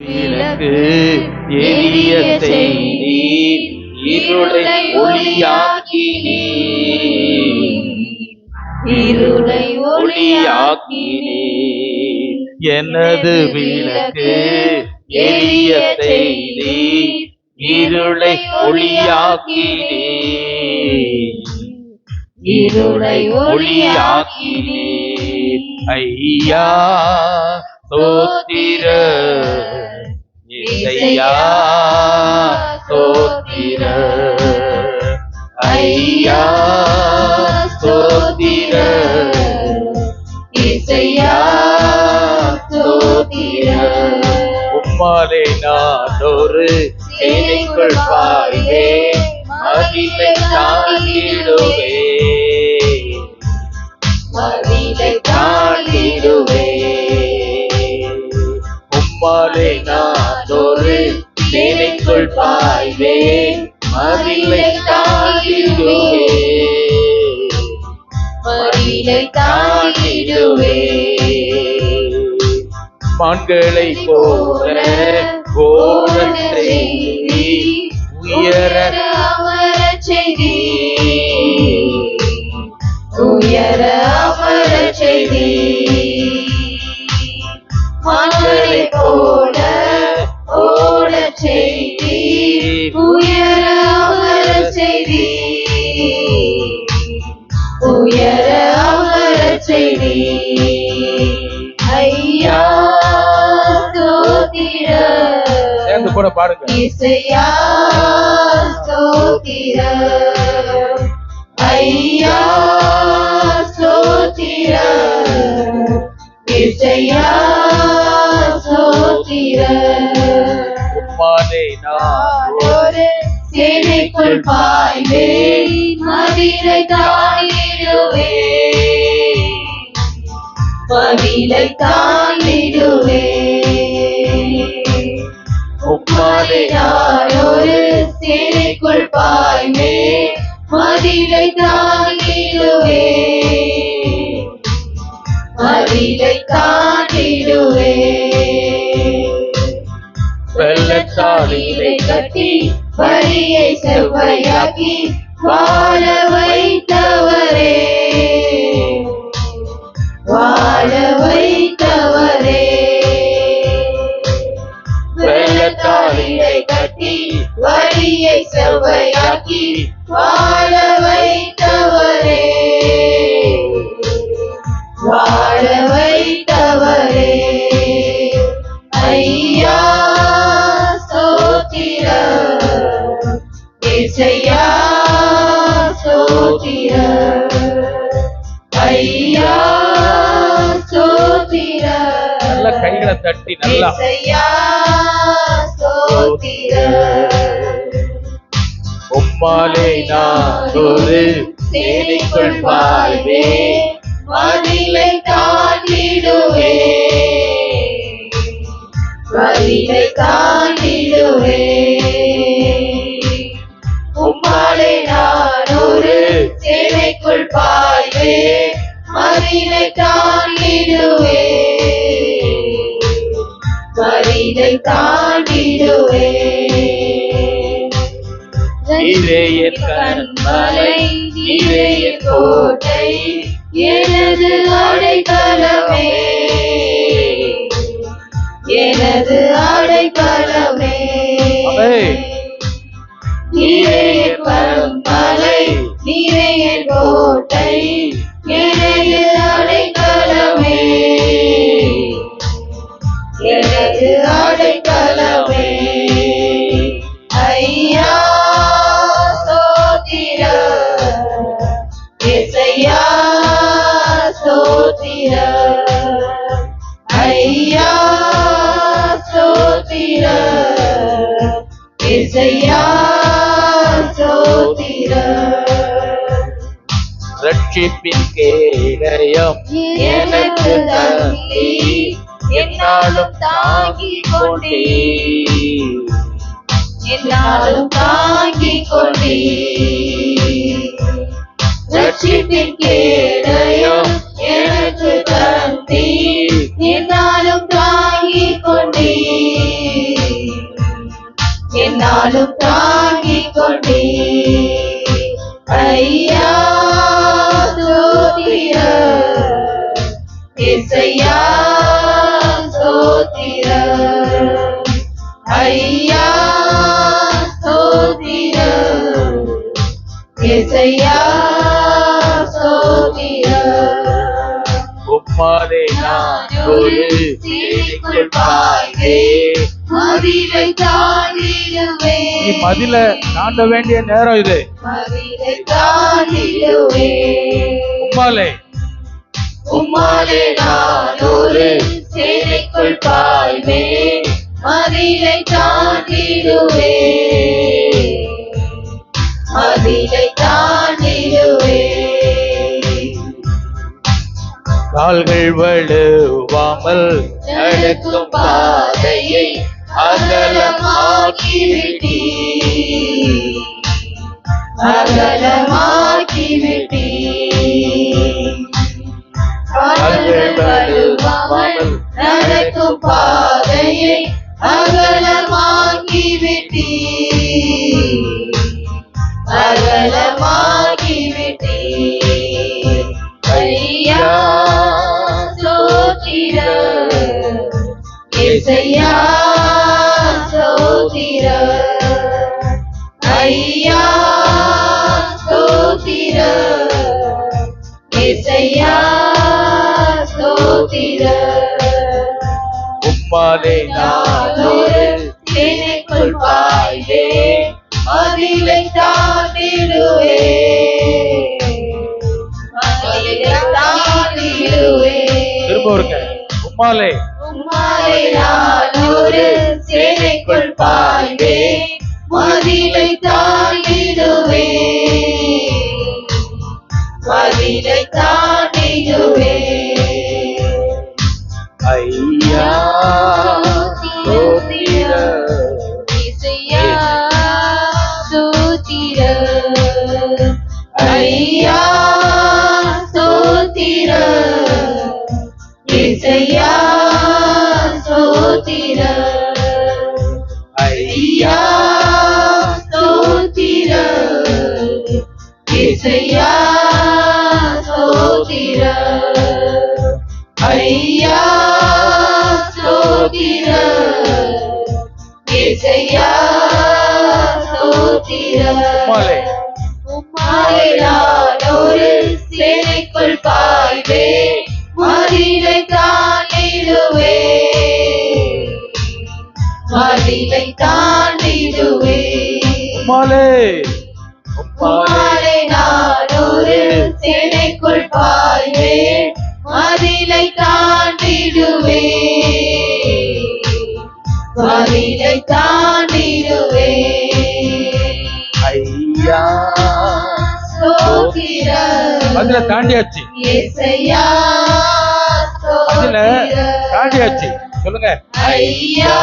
விளக்கு எரிய செய்தி இருளை ஒளியாக்கினே இருளை ஒளியாக்கினே எனது விளக்கு எரிய செய்தி இருளை ஒளியாக்கினே இருளை ஒளியாக்கினே ஐயா சோத்திர இசையா சோத்திர ஐயா சோத்திர இசையா சோத்திர உம்மாலே நான் ஒரு சேனைக்குள் பாய்வே மகிமை தாங்கிடுவே தாங்கிடுவே மான்களை போல செய்தி உயர பாருங்க ஐயா உம்மாலே நான் ஒரு சேனைக்குள் பாய்வே மதிலை தாங்கிடுவே மதிலை தாங்கிடுவே உம்மாலே ஒரு சிறைக்குள் பாய்மே மதிலை தாங்கிடுவே. மதிலை தாங்கிடுவே. வெள்ளத்தாளிலே கட்டி வரியை செவ்வையாக்கி வாழவை செவ்வையாக்கி வாழ உம்மாலே நான் ஒரு சேனைக்குள் பாய்வே மதிலை தாண்டிடுவே மதிலை தான் என் கண்மலை என் கோட்டை எனது அடைக்கலமே எனது அடைக்கலமே ரட்சிப்பின் கேடயம் எனக்கு தந்தி என்னாலும் தாங்கிக் கொண்டே என்னாலும் தாங்கிக் கொண்டே ரட்சிப்பின் கேடயம் உம்மாலே நான் ஒரு சீனிக்குள் பாய்வே மதிலை தாண்டிடுவே. நீ மதில தாண்ட வேண்டிய நேரம் இது. மதிலை தாண்டிடுவே. உம்மாலே. உம்மாலே நான் ஒரு சேனைக்குள் பாய்வே மதிலை தாண்டிடுவே. கால்கள் வலுவாமல் நடக்கும் பாதையை அகலமாக்கி விட்டீ அகலமாக்கி விட்டீ கால்கள் வலுவாமல் நடக்கும் பாதையை அகலமாக்கி நான் ஒரு சேனைக்குள் பாய்வே மதிலை தாண்டிடுவே மதிலை தாண்டிடுவே திரும்ப இருக்க உம்மாலே. உம்மாலே நான் ஒரு சேனைக்குள் பாய்வே மதிலை தாண்டிடுவே ஐயா சோதிர இசையா சோதிர ஐயா சோதிர இசையா அதுல தாண்டியாச்சு. அதுல தாண்டியாச்சு. சொல்லுங்க. ஐயா